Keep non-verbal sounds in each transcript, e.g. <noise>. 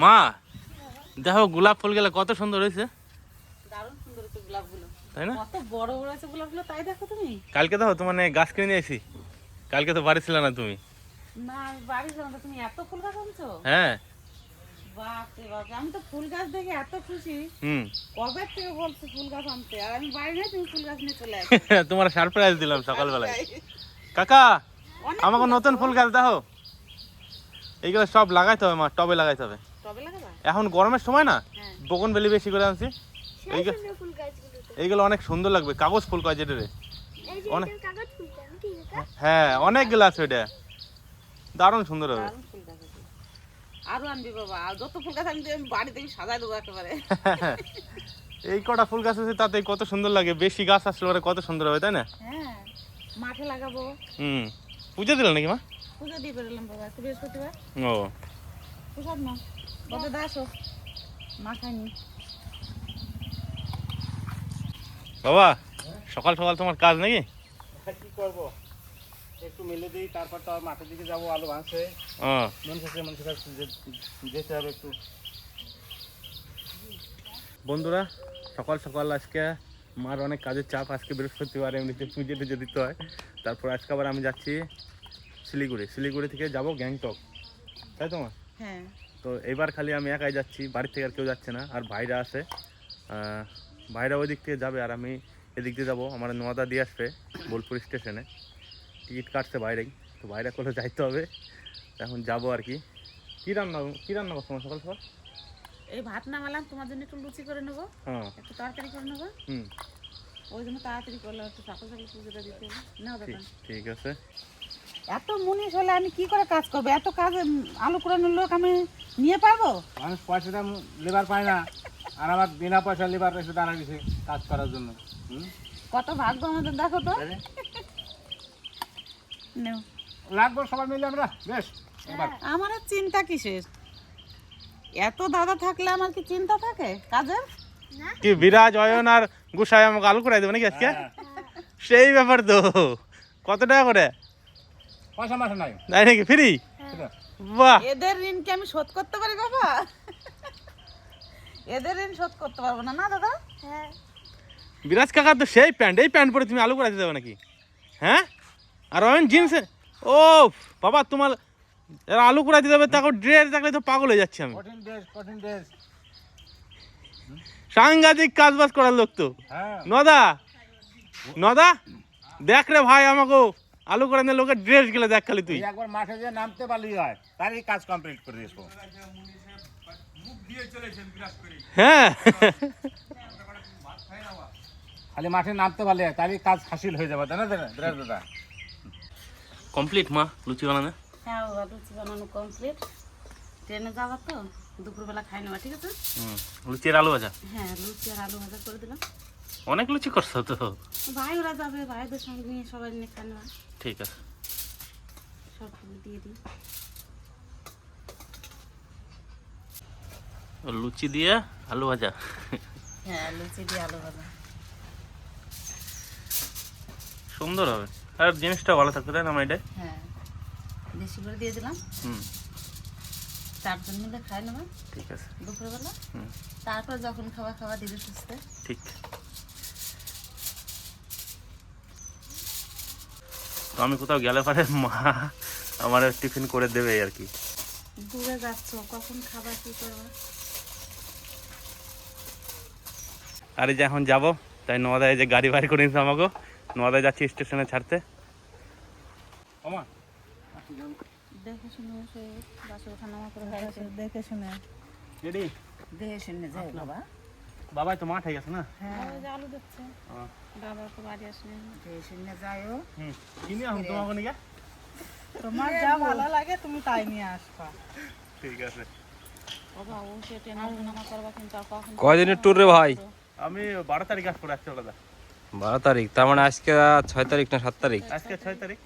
মা দেখো গোলাপ ফুল গেলে কত সুন্দর হয়েছে। দারুণ সুন্দর তাই না? কালকে দেখো তোমার গাছ কিনে নিয়ে এসি কালকে তো বাড়ি ছিল না তুমি। ফুল গাছ হ্যাঁ। বাপরে আমি তো ফুল গাছ দেখে এত খুশি। হুম। কবে থেকে বলছি ফুল গাছ আনতে? আর আমি বাড়ি নেই তুমি ফুল গাছ নিয়ে চলে আসো। <laughs> তোমার সারপ্রাইজ দিলাম সকালবেলায়। কাকা আমাকে নতুন ফুল গাছ দেখো এইগুলো সব লাগাইতে হবে মা টবে লাগাইতে হবে। এখন গরমের সময় না হ্যাঁ। বগন বেলি বেশি করে আনছি। এইগুলো অনেক সুন্দর লাগবে কাগজ ফুল কয় যেটা অনেক- হ্যাঁ অনেকগুলো আছে ওইটা। দারুণ সুন্দর হবে। দারুণ ফুল আরও আনবি বাবা আর যত ফুল গাছ আমি আমি বাড়িতে সাজাই দেবো একেবারে। <laughs> এই কটা ফুল গাছ আছে তাতে কত সুন্দর লাগে। বেশি গাছ আসলে পরে কত সুন্দর হবে তাই না? হ্যাঁ মাঠে লাগাবো। হুম। পুজো দিল নাকি মা? পূজা দিয়ে বেরোলাম বাবা বৃহস্পতিবার। ও। প্রসাদ না বলে দাসো মা খাইনি বাবা সকাল সকাল তোমার কাজ নাকি? কি করব? একটু মেলে দিই তারপর তো মাঠের দিকে যাব আলু ভাঙছে। মন মন খাচ্ছে যে- যেতে হবে একটু। বন্ধুরা সকাল সকাল আজকে মার অনেক কাজের চাপ। আজকে বৃহস্পতিবার এমনিতে পুজো টুজো দিতে হয়। তারপর আজকে আবার আমি যাচ্ছি শিলিগুড়ি। শিলিগুড়ি থেকে যাব গ্যাংটক। তাই তোমার? হ্যাঁ। তো এবার খালি আমি একাই যাচ্ছি বাড়ি থেকে আর কেউ যাচ্ছে না আর ভাইরা আছে। ভাইরা ওই দিক থেকে যাবে আর আমি এদিক দিয়ে যাব। আমার নোয়াদা দিয়ে আসবে বোলপুর স্টেশনে। টিকিট কাটছে বাইরেই তো বাইরে করে যাইতে হবে। এখন যাব আর কি। কী রান্না কী রান্না করছ সকাল সকাল? এই ভাত না নামালাম তোমার জন্য একটু লুচি করে নেব। হ্যাঁ। একটু তরকারি করে নেব। হুম। ওই জন্য তাড়াতাড়ি করলাম একটু সকাল সকাল পুজোটা দিতে হবে। দাদা ঠিক আছে। এত মুনিশ হলে আমি কি করে কাজ করব? এত কাজ আলু কুড়ানোর লোক আমি নিয়ে পারব মানুষ পয়সাটা লেবার পায় না। আর আমার বিনা পয়সা লেবার এসে দাঁড়া গেছে কাজ করার জন্য। কত ভাগ্য আমাদের দেখো তো। লাগবো সবাই মিলে আমরা? বেশ এবার। আমার চিন্তা কিসের? এত দাদা থাকলে আমার কি চিন্তা থাকে কাজের? কি বিরাজ অয়ন আর গুসাই আমাকে আলু করাই দেবে নাকি আজকে? হ্যাঁ। সেই ব্যাপার তো। কত টাকা করে? পয়সা মাসে নাই। তাই নাকি? ফ্রি বাহ। এদের ঋণ কি আমি শোধ করতে পারি বাবা? এদের ঋণ শোধ করতে পারব না না দাদা? হ্যাঁ। বিরাজ কাকার তো সেই প্যান্ট এই প্যান্ট পরে তুমি আলু করাইতে দেবে নাকি? হ্যাঁ? আর অয়ন জিন্স ও বাবা তোমার এরা আলু করাইতে দেবে তাকে ড্রেস দেখলে তো পাগল হয়ে যাচ্ছি আমি। কঠিন ড্রেস কঠিন ড্রেস সাংঘাতিক কাজ বাজ করার লোক তো। হ্যাঁ। নদা নদা দেখ রে ভাই আমাকে আলু করানোর লোকের ড্রেস গেলে দেখ খালি তুই। একবার মাঠে যে নামতে পারলি হয় তারই কাজ কমপ্লিট করে দিয়েছ। হ্যাঁ। খালি মাঠে নামতে পারলে তারই কাজ হাসিল হয়ে যাবে তাই না দাদা? দাদা কমপ্লিট মা লুচি বানানো? হ্যাঁ লুচি বানানো কমপ্লিট ট্রেনে যাওয়া তো দুপুরবেলা খাই নেওয়া ঠিক আছে? হুম লুচির আলু ভাজা? হ্যাঁ লুচি আর আলু ভাজা করে দিলাম। অনেক লুচি করছ তো। ভাই ওরা যাবে ভাইদের সঙ্গে নিয়ে সবাই নিয়ে খাই নেওয়া ঠিক আছে। সব দিয়ে দিই। লুচি দিয়ে আলু ভাজা। হ্যাঁ লুচি দিয়ে আলু ভাজা। সুন্দর হবে। আর জিনিসটা ভালো থাকতে তাই না আমার এটাই হ্যাঁ বেশি করে দিয়ে দিলাম। হুম। চারজন মিলে খাই নেবা ঠিক আছে। দুপুরবেলা। হুম। তারপর যখন খাওয়া খাওয়া দিবে সুস্থে। ঠিক। তো আমি কোথাও গেলে পারে মা আমার টিফিন করে দেবে আর কি। দূরে যাচ্ছ কখন খাবার কি করব? আর যে এখন যাব তাই নদায় যে গাড়ি বাড়ি করে নিচ্ছে আমাকে নদায় যাচ্ছি স্টেশনে ছাড়তে। ওমা। দেখে শুনে সে বাসে ওঠা নামা করে দেখে শুনে। রেডি? দেখে শুনে যাই বাবা। বাবাই তো মাঠে গেছে না? হ্যাঁ। আলু দিচ্ছে। বাবা তো বাড়ি আসেনি। দেখে শুনে যাইও কিনে এখন তোমাকে নিয়ে তোমার যা ভালো লাগে তুমি তাই নিয়ে আসবা। ঠিক আছে। কয়দিনের ট্যুর রে ভাই? আমি বারো তারিখ করে আসছি দাদা বারো তারিখ তার মানে আজকে ছয় তারিখ না সাত তারিখ? আজকে ছয় তারিখ।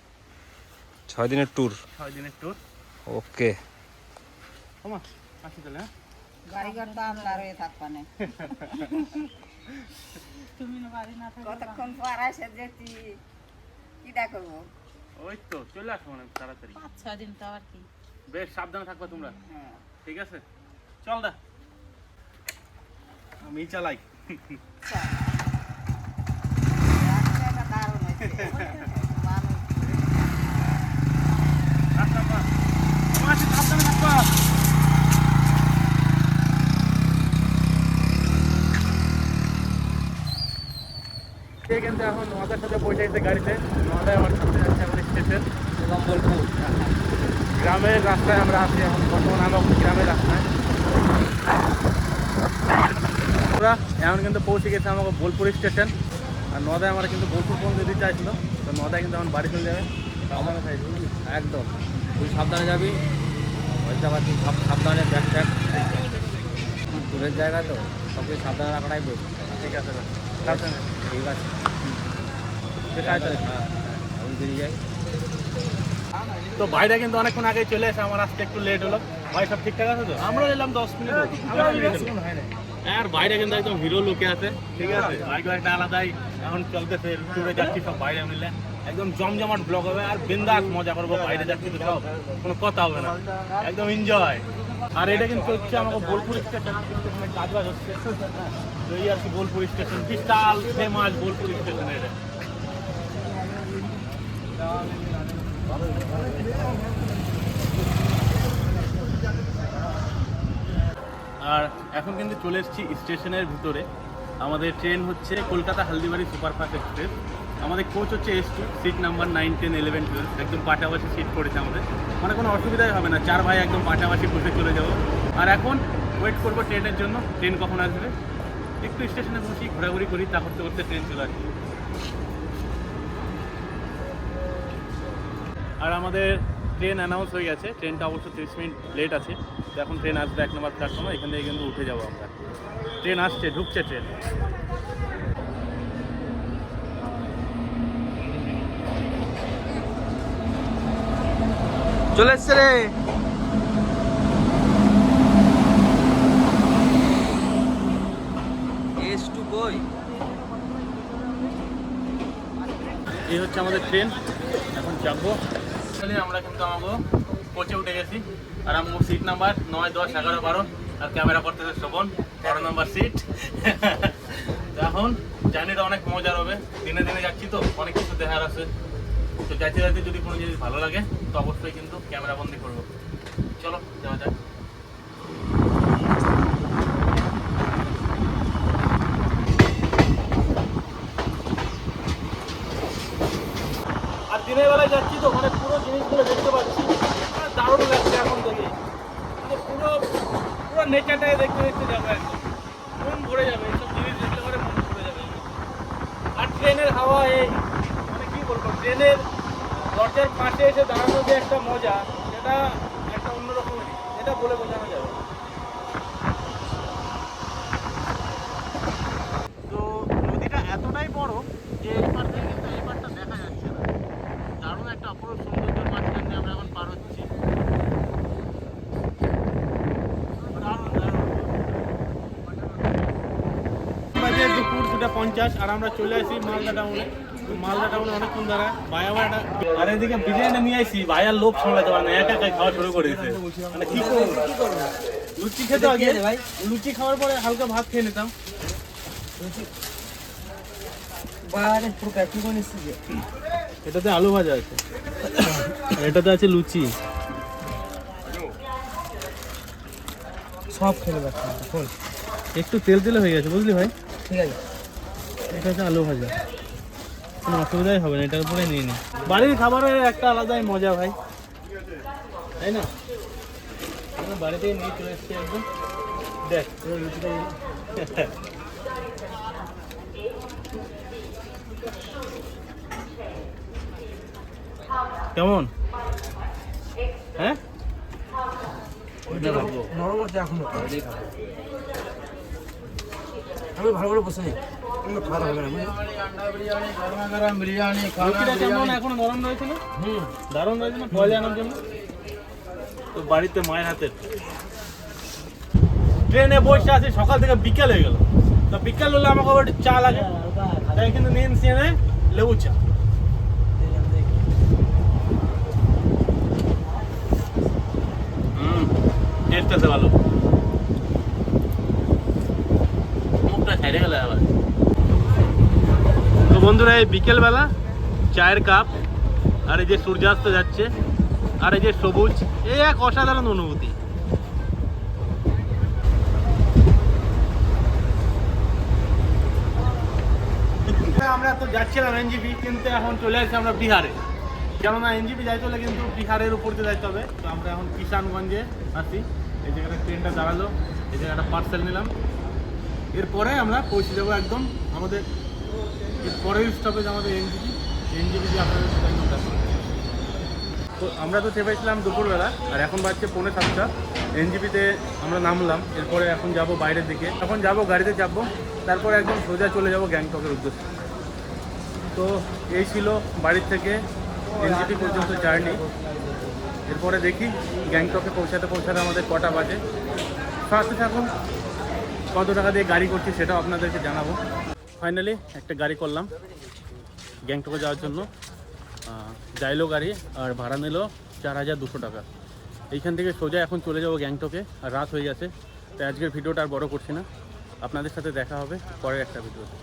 ছয় দিনের ট্যুর ছয় দিনের ট্যুর ওকে। আসি তাহলে হ্যাঁ? গাড়ি ঘর তো আমলা রয়ে থাকবা তুমি বাড়ি না থাকো কতক্ষণ পর আসে যেতি কিটা করব ওই তো চলে আসব অনেক তাড়াতাড়ি। পাঁচ ছয় দিন তো আর কি? বেশ সাবধানে থাকবা তোমরা। হ্যাঁ। ঠিক আছে? চল দা। আমি চালাই। দারুণ হয়েছে। মানুষ রাস্তা পার। আমার সাথে সাবধানে থাকবা। সে কিন্তু এখন নদার সাথে পৌঁছে গেছে গাড়িতে নদায় আমার সাথে যাচ্ছে স্টেশন। গ্রামের রাস্তায় আমরা আছি এখন, বর্তমানে আমরা গ্রামের রাস্তায়। আমরা এখন কিন্তু পৌঁছে গেছে আমাকে বোলপুর স্টেশন। আর নদায় আমরা কিন্তু বোলপুর পর্যন্ত দিতে চাইছিল, তো নদায় কিন্তু এখন বাড়ি চলে যাবে। বুঝলি? একদম। তুই সাবধানে যাবি। পয়সা পাতি সব সাবধানে, ব্যাগ ট্যাগ। দূরের জায়গা তো সব কিছু সাবধানে রাখাটাই বেশ ঠিক আছে ঠিক আছে। ঠিক আছে হ্যাঁ তো ভাইরা কিন্তু অনেকক্ষণ আগে চলে এসে আমার আসতে একটু লেট হলো। ভাই সব ঠিকঠাক আছে তো? আমরা এলাম দশ মিনিট আর বাইরে কিন্তু একদম হিরো লোকে আছে ঠিক আছে? বাইক একটা আলাদাই এখন চলতেছে টুরে যাচ্ছি সব বাইরে মিলে। একদম জমজমাট ব্লগ হবে আর বিন্দাস মজা করব বাইরে যাচ্ছি তো সব। কোনো কথা হবে না। একদম এনজয় আর এটা কিন্তু হচ্ছে আমাকে বোলপুর স্টেশন কাজ বাজ হচ্ছে। এই আর কি বোলপুর স্টেশন। বিশাল ফেমাস বোলপুর স্টেশন এটা। আর এখন কিন্তু চলে এসেছি স্টেশনের ভিতরে। আমাদের ট্রেন হচ্ছে কলকাতা হালদিবাড়ি সুপারফাস্ট এক্সপ্রেস। আমাদের কোচ হচ্ছে S two seat number nine ten eleven twelve একদম পাশাপাশি সিট পড়েছে আমাদের। মানে কোনো অসুবিধাই হবে না, চার ভাই একদম পাশাপাশি বসে চলে যাব। আর এখন ওয়েট করব ট্রেনের জন্য ট্রেন কখন আসবে? একটু স্টেশনে বসি, ঘোরাঘুরি করি তা করতে করতে ট্রেন চলে আসবে। আর আমাদের ট্রেন অ্যানাউন্স হয়ে গেছে ট্রেনটা অবশ্য তিরিশ মিনিট লেট আছে। এখন ট্রেন আসবে এক নম্বর প্ল্যাটফর্মে এখান থেকে কিন্তু উঠে যাব আমরা। ট্রেন আসছে, ঢুকছে ট্রেন চলে এসছে রে। এই হচ্ছে আমাদের ট্রেন। এখন তাহলে আমরা কিন্তু আমাকে কোচে উঠে গেছি। আর আমার সিট নাম্বার নয়, দশ, এগারো, বারো। আর ক্যামেরা করতেছে শোভন তেরো নম্বর সিট <laughs> এখন জার্নিটা অনেক মজার হবে। দিনে দিনে যাচ্ছি তো, অনেক কিছু দেখার আছে। তো যাইতে যাইতে যদি কোনো জিনিস ভালো লাগে, তো অবশ্যই কিন্তু ক্যামেরা বন্দি করব। চলো, যাওয়া যাক। আর দিনের বেলায় যাচ্ছি তো মানে পুরো জিনিসগুলো দেখতে পাচ্ছি। দারুণ লাগছে এখন থেকে মানে পুরো পুরো নেচারটাকে দেখতে দেখতে যাব একদম মন ভরে যাবে এইসব জিনিস দেখলে পরে মন ভরে যাবে আর ট্রেনের হাওয়া এই মানে কি বলব ট্রেনের দরজার পাশে এসে দাঁড়ানো যে একটা মজা সেটা একটা অন্যরকমই এটা বলে বোঝানো যাবে। তো নদীটা এতটাই বড় যে এই পার থেকে কিন্তু এই পারটা দেখা যাচ্ছে না। দারুণ একটা অপরূপ সৌন্দর্যের মাঝখান দিয়ে আমরা এখন পার হচ্ছি। দুপুর দুটা পঞ্চাশ আর আমরা চলে আসি মালদা টাউনে। মালদা টাউনে অনেকক্ষণ আর এদিকে বিরিয়ানি নিয়ে আসি ভাইয়ার লোভ সামলাতে পারে না একা একাই খাওয়া শুরু করে দিয়েছে মানে কি করব? লুচি খেতে আগে লুচি খাওয়ার পরে হালকা ভাত খেয়ে নিতাম। এটাতে আলু ভাজা আছে। এটাতে আছে লুচি। সব খেলে একটু তেল তেলে হয়ে গেছে বুঝলি ভাই? ঠিক আছে। এটা হচ্ছে আলু ভাজা। কোনো অসুবিধাই হবে না, এটার উপরে নিয়ে নি। বাড়ির খাবারের একটা আলাদাই মজা ভাই। তাই না? বাড়িতেই নিয়ে চলে এসেছি একদম। দেখ কেমন? হ্যাঁ? নরম আমি ভালো করে বসে নিই কেমন এখনও নরম রয়েছে না? হুম। দারুণ রয়েছে না? আনার জন্য? তো বাড়িতে মায়ের হাতে ট্রেনে বসে আছি সকাল থেকে বিকেল হয়ে গেল। তো বিকেল হলে আমাকে আবার একটু চা লাগে। তাই কিন্তু নিয়ে নেয় লেবু চা। হুম টেস্ট আছে ভালো বাইরে গেলে আবার তো বন্ধুরা, এই বিকেলবেলা চায়ের কাপ আর এই যে সূর্যাস্ত যাচ্ছে আর এই যে সবুজ এই এক অসাধারণ অনুভূতি। আমরা তো যাচ্ছিলাম এনজিপি, কিন্তু এখন চলে আসছি আমরা বিহারে। কেননা এনজিপি যাইতে হলে কিন্তু বিহারের উপর দিয়ে যাইতে হবে। তো আমরা এখন কিষানগঞ্জে আছি। এই জায়গাটা ট্রেনটা দাঁড়াল, এই জায়গাটা পার্সেল নিলাম। এরপরে আমরা পৌঁছে যাব একদম আমাদের পরের স্টপেজ আমাদের এনজিপি এনজিপি তো আমরা তো চেপেছিলাম দুপুরবেলা, আর এখন বাজছে পৌনে সাতটা। এনজিপিতে আমরা নামলাম, এরপরে এখন যাব বাইরের দিকে। এখন যাব গাড়িতে চাপবো, তারপর একদম সোজা চলে যাব গ্যাংটকের উদ্দেশ্যে। তো এই ছিল বাড়ির থেকে এনজিপি পর্যন্ত জার্নি। এরপরে দেখি গ্যাংটকে পৌঁছাতে পৌঁছাতে আমাদের কটা বাজে। সাথে থাকুন, কত টাকা দিয়ে গাড়ি করছি সেটাও আপনাদেরকে জানাব। ফাইনালি একটা গাড়ি করলাম গ্যাংটকে যাওয়ার জন্য। যাইলো গাড়ি আর ভাড়া নিল চার হাজার দুশো টাকা। এইখান থেকে সোজা এখন চলে যাব গ্যাংটকে। আর রাত হয়ে গেছে। তাই আজকের ভিডিওটা আর বড় করছি না। আপনাদের সাথে দেখা হবে পরের একটা ভিডিওতে।